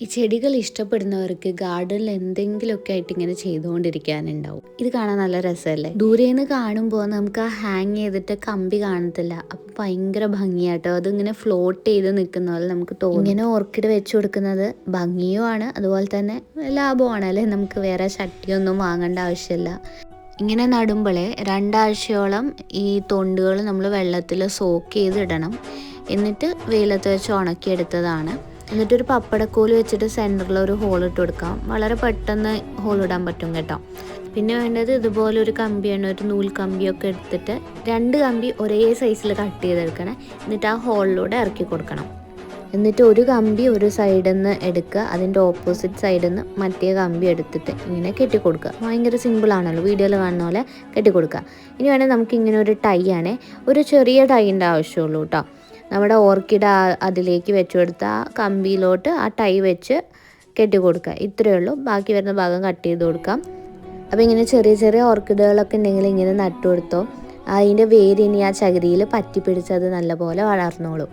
ഈ ചെടികൾ ഇഷ്ടപ്പെടുന്നവർക്ക് ഗാർഡനിൽ എന്തെങ്കിലുമൊക്കെ ആയിട്ട് ഇങ്ങനെ ചെയ്തുകൊണ്ടിരിക്കാനുണ്ടാവും. ഇത് കാണാൻ നല്ല രസമല്ലേ? ദൂരേന്ന് കാണുമ്പോൾ നമുക്ക് ആ ഹാങ് ചെയ്തിട്ട് കമ്പി കാണത്തില്ല. അപ്പം ഭയങ്കര ഭംഗിയാട്ടോ. അതിങ്ങനെ ഫ്ലോട്ട് ചെയ്ത് നിൽക്കുന്ന പോലെ നമുക്ക് തോന്നും. ഇങ്ങനെ ഓർക്കിഡ് വെച്ച് കൊടുക്കുന്നത് ഭംഗിയുമാണ് അതുപോലെ തന്നെ ലാഭമാണ് അല്ലേ? നമുക്ക് വേറെ ചട്ടിയൊന്നും വാങ്ങേണ്ട ആവശ്യമില്ല. ഇങ്ങനെ നടുമ്പോഴേ രണ്ടാഴ്ചയോളം ഈ തൊണ്ടുകൾ നമ്മൾ വെള്ളത്തിൽ സോക്ക് ചെയ്തിടണം. എന്നിട്ട് വെയിലത്ത് വെച്ച് ഉണക്കിയെടുത്തതാണ്. എന്നിട്ടൊരു പപ്പടക്കോൽ വെച്ചിട്ട് സെന്ററിൽ ഒരു ഹോൾ ഇട്ട് കൊടുക്കാം. വളരെ പെട്ടെന്ന് ഹോൾ ഇടാൻ പറ്റും കേട്ടോ. പിന്നെ വേണ്ടത് ഇതുപോലെ ഒരു കമ്പിയാണ് ഒരു നൂൽ കമ്പിയൊക്കെ എടുത്തിട്ട് രണ്ട് കമ്പി ഒരേ സൈസിൽ കട്ട് ചെയ്തെടുക്കണം. എന്നിട്ട് ആ ഹോളിലൂടെ ഇറക്കി കൊടുക്കണം. എന്നിട്ട് ഒരു കമ്പി ഒരു സൈഡിൽ നിന്ന് എടുക്കുക. അതിന്റെ ഓപ്പോസിറ്റ് സൈഡിൽ നിന്ന് മറ്റേ കമ്പി എടുത്തിട്ട് ഇങ്ങനെ കെട്ടിക്കൊടുക്കുക ഭയങ്കര സിമ്പിൾ ആണല്ലോ. വീഡിയോയിൽ കാണുന്ന പോലെ കെട്ടിക്കൊടുക്കുക ഇനി വേണമെങ്കിൽ നമുക്ക് ഇങ്ങനെ ഒരു ടൈ ആണേ. ഒരു ചെറിയ ടൈന്റെ ആവശ്യമുള്ളൂ കേട്ടോ. നമ്മുടെ ഓർക്കിഡ് അതിലേക്ക് വെച്ച് കൊടുത്ത ആ കമ്പിയിലോട്ട് ആ ടൈ വെച്ച് കെട്ടി കൊടുക്കുക ഇത്രയേ ഉള്ളൂ. ബാക്കി വരുന്ന ഭാഗം കട്ട് ചെയ്ത് കൊടുക്കാം. അപ്പോൾ ഇങ്ങനെ ചെറിയ ചെറിയ ഓർക്കിഡുകളൊക്കെ ഉണ്ടെങ്കിൽ ഇങ്ങനെ നട്ടു കൊടുത്തോ അതിന്റെ വേര് ഇനി ആ ചകിരിയിൽ പറ്റി പിടിച്ച് നല്ലപോലെ വളർന്നോളും.